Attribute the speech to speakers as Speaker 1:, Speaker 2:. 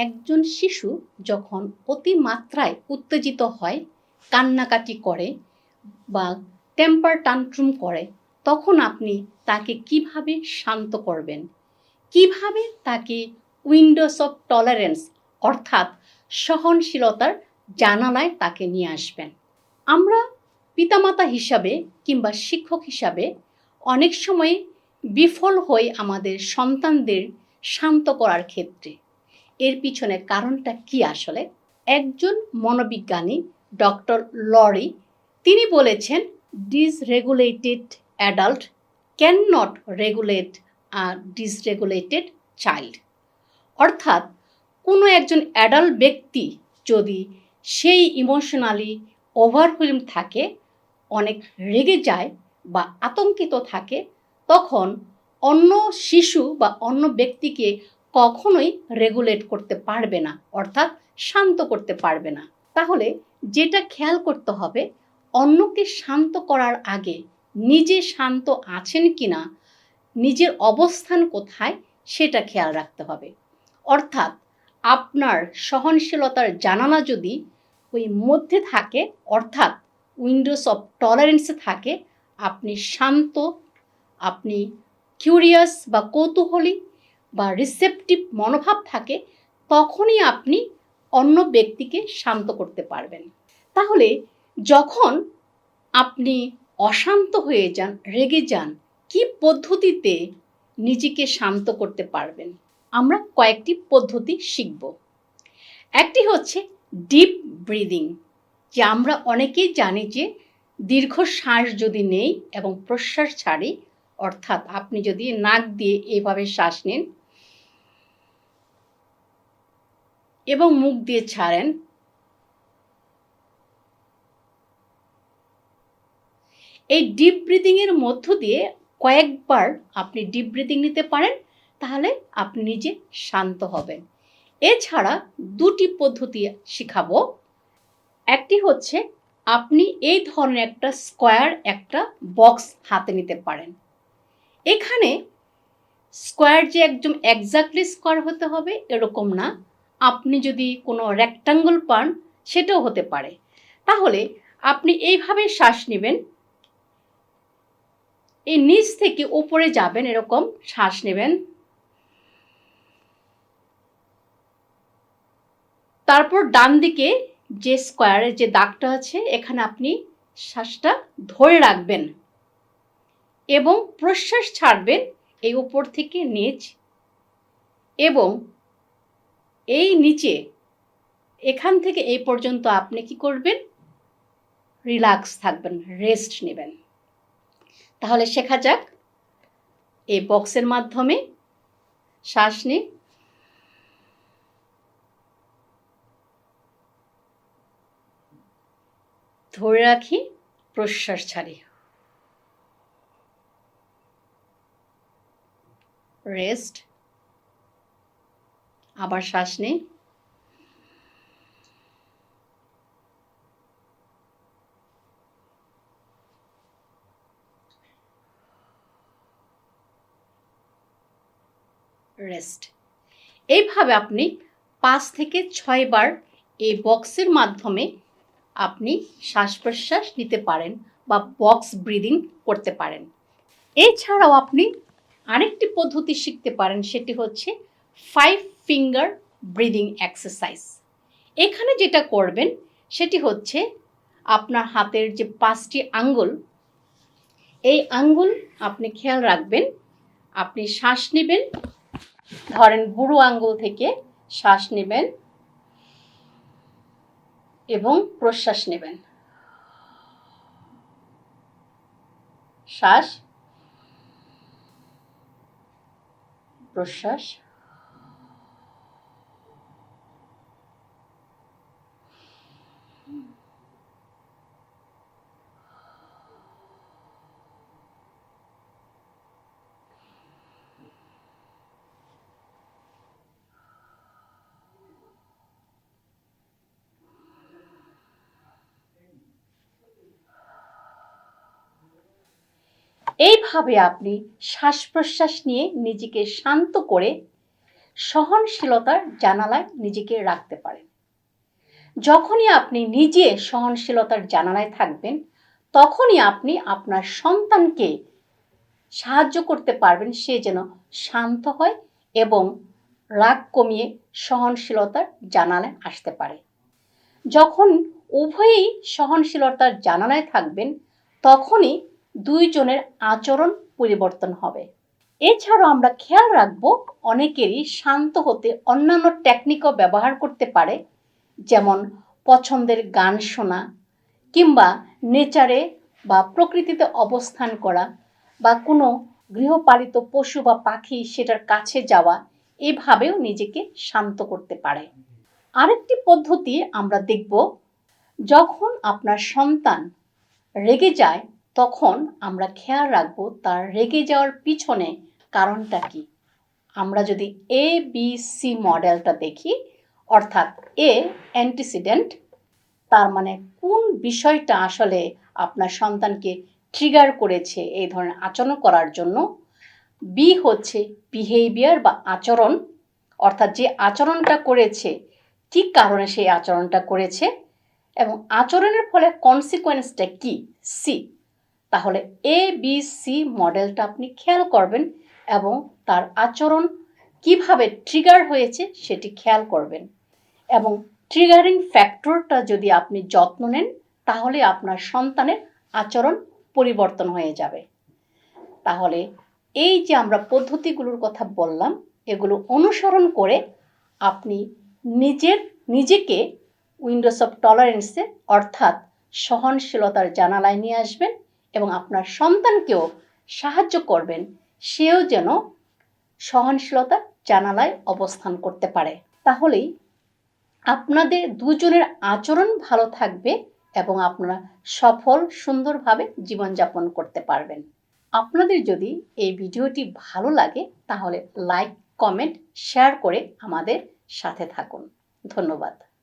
Speaker 1: একজন শিশু যখন অতিমাত্রায় উত্তেজিত হয়, কান্নাকাটি করে বা টেম্পার টান্ট্রুম করে, তখন আপনি তাকে কীভাবে শান্ত করবেন? কীভাবে তাকে উইন্ডোজ অফ টলারেন্স অর্থাৎ সহনশীলতার জানালায় তাকে নিয়ে আসবেন? আমরা পিতামাতা হিসাবে কিংবা শিক্ষক হিসাবে অনেক সময় বিফল হই আমাদের সন্তানদের শান্ত করার ক্ষেত্রে এর পিছনে কারণটা কি আসলে? একজন মনোবিজ্ঞানী, ডক্টর লরি, তিনি বলেছেন, dysregulated adult can not regulate dysregulated child. অর্থাৎ, কোনো একজন অ্যাডাল্ট ব্যক্তি যদি সেই ইমোশনালি ওভারহুইম থাকে, অনেক রেগে যায় বা আতঙ্কিত থাকে, তখন অন্য শিশু বা অন্য ব্যক্তিকে কখনোই রেগুলেট করতে পারবে না, অর্থাৎ শান্ত করতে পারবে না। তাহলে যেটা খেয়াল করতে হবে, অন্যকে শান্ত করার আগে নিজে শান্ত আছেন কিনা, নিজের অবস্থান কোথায় সেটা খেয়াল রাখতে হবে। অর্থাৎ আপনার সহনশীলতার জানালা যদি ওই মধ্যে থাকে, অর্থাৎ উইন্ডোজ অফ টলারেন্সে থাকে, আপনি শান্ত, আপনি কিউরিয়াস বা কৌতূহলী বা রিসেপটিভ মনোভাব থাকে, তখনই আপনি অন্য ব্যক্তিকে শান্ত করতে পারবেন। তাহলে যখন আপনি অশান্ত হয়ে যান, রেগে যান, কি পদ্ধতিতে নিজেকে শান্ত করতে পারবেন? আমরা কয়েকটি পদ্ধতি শিখব। একটি হচ্ছে ডিপ ব্রিদিং যে আমরা অনেকেই জানি যে দীর্ঘ শ্বাস যদি নেই এবং প্রশ্বাস ছাড়ি, অর্থাৎ আপনি যদি নাক দিয়ে এভাবে শ্বাস নিন এবং মুখ দিয়ে ছাড়েন। এই ডিপ ব্রিদিংয়ের মধ্য দিয়ে কয়েকবার আপনি ডিপ ব্রিদিং নিতে পারেন, তাহলে আপনি নিজে শান্ত হবেন। এছাড়া দুটি পদ্ধতি শিখাবো। একটি হচ্ছে, আপনি এই ধরনের একটা স্কোয়ার একটা বক্স হাতে নিতে পারেন। এখানে স্কোয়ার যে একদম একজাক্টলি স্কোয়ার হতে হবে, এরকম না। আপনি যদি কোনো রেক্টাঙ্গল পান, সেটাও হতে পারে। তাহলে আপনি এইভাবে শ্বাস নেবেন। এই নিচ থেকে ওপরে যাবেন, এরকম শ্বাস নেবেন। তারপর ডান দিকে যে স্কোয়ারের যে দাগটা আছে, এখানে আপনি শ্বাসটা ধরে রাখবেন এবং প্রশ্বাস ছাড়বেন এই উপর থেকে নিচ। এবং এই নিচে, এখান থেকে এই পর্যন্ত আপনি কি করবেন? রিল্যাক্স থাকবেন রেস্ট নেবেন। তাহলে শেখা যাক, এই বক্সের মাধ্যমে শ্বাস নিই ধরে রাখি, প্রশ্বাস ছাড়ি। রেস্ট আবার শ্বাস নেই। রেস্ট এইভাবে আপনি পাঁচ থেকে ছয় বার এই বক্সের মাধ্যমে আপনি শ্বাস প্রশ্বাস নিতে পারেন বা বক্স ব্রিদিং করতে পারেন। এছাড়াও আপনি আরেকটি পদ্ধতি শিখতে পারেন, সেটি হচ্ছে ফাইভ ফিঙ্গার ব্রিদিং এক্সারসাইজ এখানে যেটা করবেন, সেটি হচ্ছে আপনার হাতের যে পাঁচটি আঙ্গুল, এই আঙ্গুল আপনি খেয়াল রাখবেন। আপনি শ্বাস নেবেন, ধরেন বুড়ো আঙ্গুল থেকে শ্বাস নেবেন এবং প্রশ্বাস নেবেন। শ্বাস, প্রশ্বাস এইভাবে আপনি শ্বাস প্রশ্বাস নিয়ে নিজেকে শান্ত করে সহনশীলতার জানালায় নিজেকে রাখতে পারেন। যখনই আপনি নিজে সহনশীলতার জানালায় থাকবেন, তখনই আপনি আপনার সন্তানকে সাহায্য করতে পারবেন, সে যেন শান্ত হয় এবং রাগ কমিয়ে সহনশীলতার জানালায় আসতে পারে। যখন উভয়েই সহনশীলতার জানালায় থাকবেন, তখনই দুইজনের আচরণ পরিবর্তন হবে। এছাড়াও আমরা খেয়াল রাখব, অনেকেরই শান্ত হতে অন্যান্য টেকনিকও ব্যবহার করতে পারে। যেমন পছন্দের গান শোনা কিংবা নেচারে বা প্রকৃতিতে অবস্থান করা বা কোনো গৃহপালিত পশু বা পাখি সেটার কাছে যাওয়া, এভাবেও নিজেকে শান্ত করতে পারে। আরেকটি পদ্ধতি আমরা দেখব, যখন আপনার সন্তান রেগে যায়, তখন আমরা খেয়াল রাখব তার রেগে যাওয়ার পিছনে কারণটা কি। আমরা যদি এ বি সি মডেলটা দেখি অর্থাৎ এ অ্যান্টিসিডেন্ট, তার মানে কোন বিষয়টা আসলে আপনার সন্তানকে ট্রিগার করেছে এই ধরনের আচরণ করার জন্য? বি হচ্ছে বিহেভিয়ার বা আচরণ, অর্থাৎ যে আচরণটা করেছে, কী কারণে সেই আচরণটা করেছে এবং আচরণের ফলে কনসিকোয়েন্সটা কি? সি তাহলে এ বি সি মডেলটা আপনি খেয়াল করবেন এবং তার আচরণ কীভাবে ট্রিগার হয়েছে সেটি খেয়াল করবেন। এবং ট্রিগারিং ফ্যাক্টরটা যদি আপনি যত্ন নেন, তাহলে আপনার সন্তানের আচরণ পরিবর্তন হয়ে যাবে। তাহলে এই যে আমরা পদ্ধতিগুলোর কথা বললাম, এগুলো অনুসরণ করে আপনি নিজের, নিজেকে উইন্ডোজ অফ টলারেন্সে অর্থাৎ সহনশীলতার জানালায় নিয়ে আসবেন এবং আপনার সন্তানকেও সাহায্য করবেন, সেও যেন সহনশীলতার জানালায় অবস্থান করতে পারে। তাহলেই আপনাদের দুজনের আচরণ ভালো থাকবে এবং আপনারা সফল, সুন্দরভাবে জীবনযাপন করতে পারবেন। আপনাদের যদি এই ভিডিওটি ভালো লাগে, তাহলে লাইক কমেন্ট শেয়ার করে আমাদের সাথে থাকুন। ধন্যবাদ।